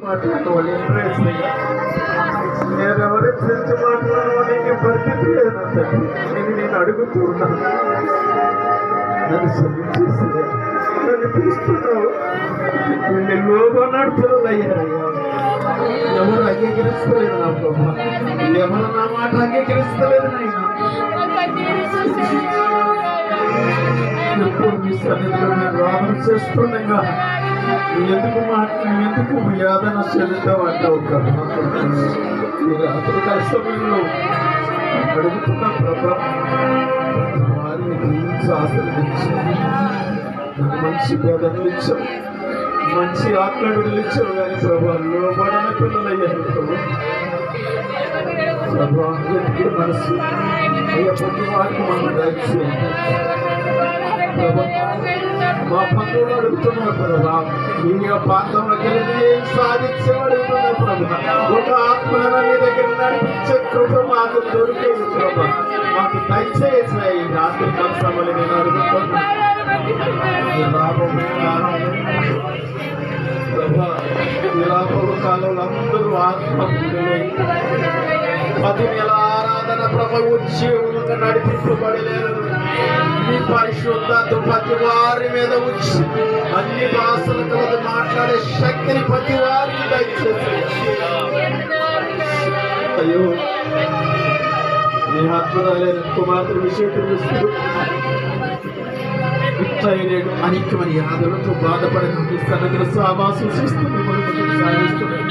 Interest నేను ఎవరి గురించి మాట్లాడడానికి పరిస్థితి లేదు నేను నేను అడుగుతూ ఉన్నాను నన్ను శ్రమించేసి నన్ను పిలుస్తున్నావు వీళ్ళు లోబన్నాడు పిల్లలు అయ్యారయ్యా ఎవరు అంగీకరిస్తలేదు నా ప్రభా? ఎవరు నా మాట అంగీకరిస్తలేదు నాయన? సన్నిధిలో నేను రావడం చేస్తుండగా ఎందుకు ఎందుకు యాదన చెల్లుతావు అంటావు ప్రభా ఈ రాత్రి అడుగుతున్న ప్రభా వారిని దీవించి నాకు మంచి బోధనలు ఇచ్చావు. మంచి ఆత్మడులు ఇచ్చావు కానీ ప్రభా లోబడిన పిల్లలయ్యారు ప్రభా. ప్రభా మనసు. అయ్యా ప్రతి వారికి మనం దయచేయండి మా బంధువులు అడుగుతున్నారు ప్రభా. మీ ప్రాంతంలో కలిగి ఏం సాధించేవాడు ప్రభా. ఒక ఆత్మలను మీ దగ్గర నడిపించే కృప మాకు దొరికేది ప్రభా. మాకు దయచేసి ఈ రాత్రి కలసమని నేను అడుగుతున్నాను. లాభం కాలంలో అందరూ ఆత్మ పది నెల ఆరాధన ప్రభు ఉద్యోగంగా నడిపించబడలేదు. మీ పరిశుద్ధ ప్రతి వారి మీద వచ్చి అన్ని భాషల కలదు మాట్లాడే శక్తిని ప్రతి వారికి దయచేసి. అయ్యో మీ అద్భుతాలైన కుమార్తె విషయం తెలుస్తూ ఇట్లయ్యలేడు అనేకమైన యాదవులతో బాధపడిన మీ సన్నగిన సావాసం చేస్తూ మిమ్మల్ని సాగిస్తున్నాడు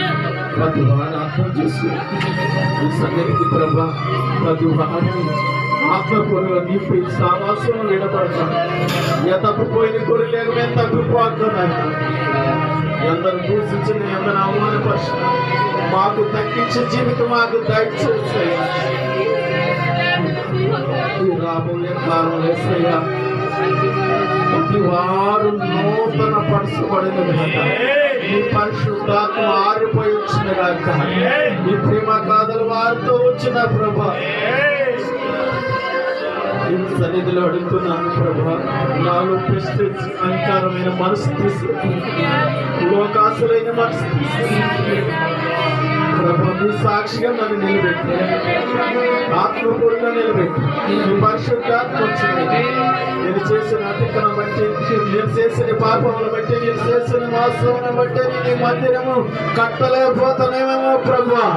ప్రతి వాడు అర్థం చేస్తూ ఈ సన్నిధికి ప్రభా ప్రతి వాడిని ఆత్మపూర్వ నింపి సావాసం విడపడతాను ఏ తప్పిపోయిన గొర్రెలేక మేము తప్పిపోతున్నాను ఎందరు దూషించిన ఎందరు అవమానపరిచిన మాకు తగ్గించే జీవితం మాకు దయచేసి ఈ రాబోయే కాలం వేసయ్యా ప్రతి వారు నూతన పరచబడిన మీ పరిశుద్ధాత్మ ఆరిపోయి వచ్చిన గాక. మీ ప్రేమ కాదలు వారితో వచ్చిన ప్రభా. ఈ సన్నిధిలో అడుగుతున్నాను ప్రభా. నాలో ప్రెస్టేజ్ అహంకారమైన మనసు తీసి లోకాసులైన మనసు తీసి సాక్షిగా నన్ను నిలబెట్టి. ఆత్మపూర్ణంగా నిలబెట్టి. పరిశుద్ధాత్మ వచ్చింది. నేను చేసిన అతిక్రమం బట్టి నేను చేసిన పాపములు బట్టి నేను చేసిన వాస్తవం బట్టి నీ మందిరము కట్టలేకపోతానేమేమో ప్రభా.